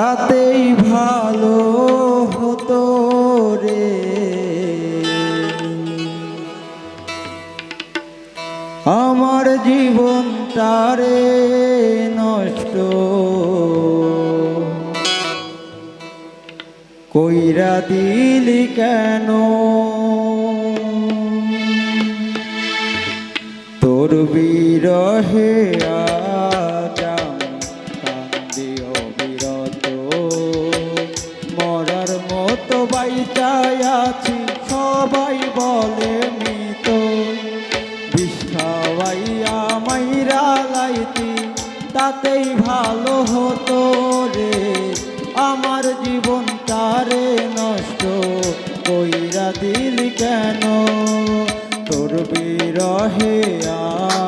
তাতেই ভালো হতো রে। আমার জীবনটারে নষ্ট। কইরা দিলি কেন? তোর বিরহে আ মরার মতো বাইচাই আছি, সবাই বলে মৃত। খাওয়াইয়া মাইরা লাইতি, তাতেই ভালো হতো রে। আমার জীবন তারে নষ্ট কইরা দিলি কেন? তোর বিরহে আজ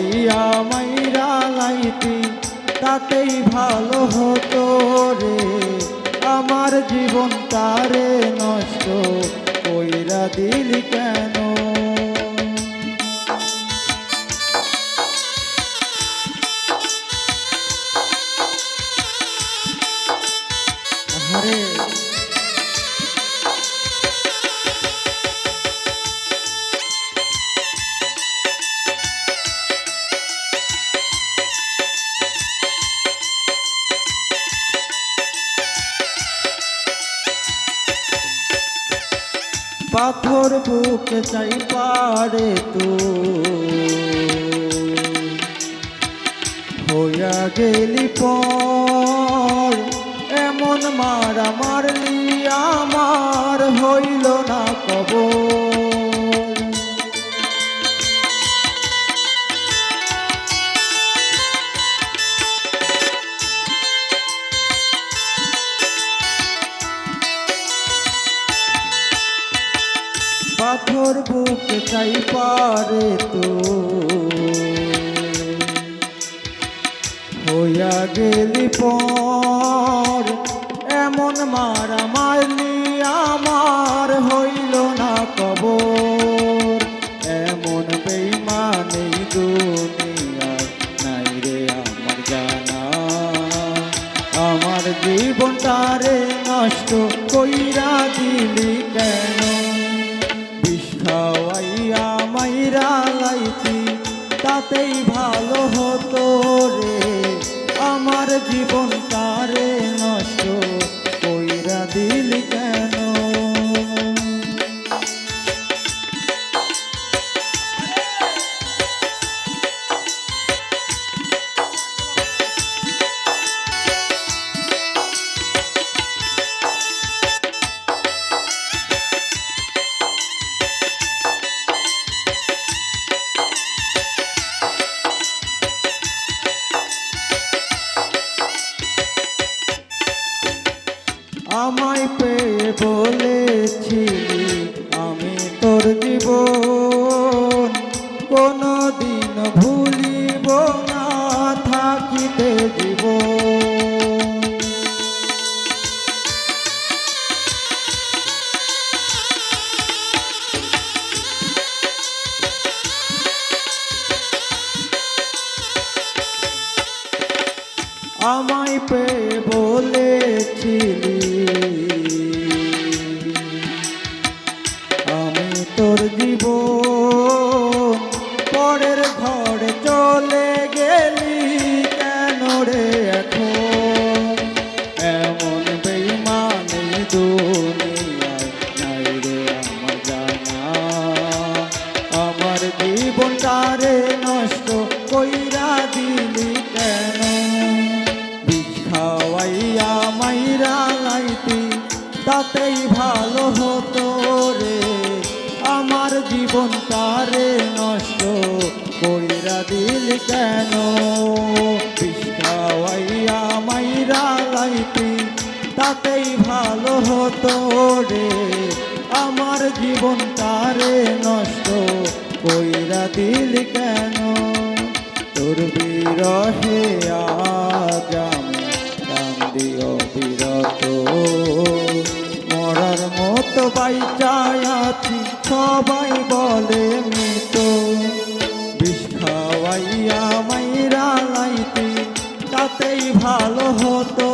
খাওয়াইয়া মাইরা লাইতি, তাতেই ভালো হতো রে। আমার জীবন তারে নষ্ট কইরা দিলি কেন? আরে পাথর বুক চাই পারে তো। হইয়া গেলি পর, এমন মারা মারলি আমার হইল না কবর। বুকে চাই পারে তো। হইয়া গেলি পর এমন মারা মারলি আমায় পেয়ে বলেছিলি। আমি তোর জীবন পরের ঘরে চলে গেলি কেন রে এখন? এমন বেইমানি দুনিয়ায় খাওয়াইয়া মাইরা লাইতি, তাতেই ভালো হতো রে। আমার জীবন তারে নষ্ট কইরা দিল কেন? বিষ মাইরা লাইতি, তাতেই ভালো হতো রে। আমার জীবন তারে নষ্ট কইরা দিল কেন? তোর বিরহে আজ দিও বিরত। মরার মতো বাইচায় আছি, সবাই বলে মৃত। বিষ খাওয়াইয়া মাইরা লাইতে, তাতেই ভালো হতো।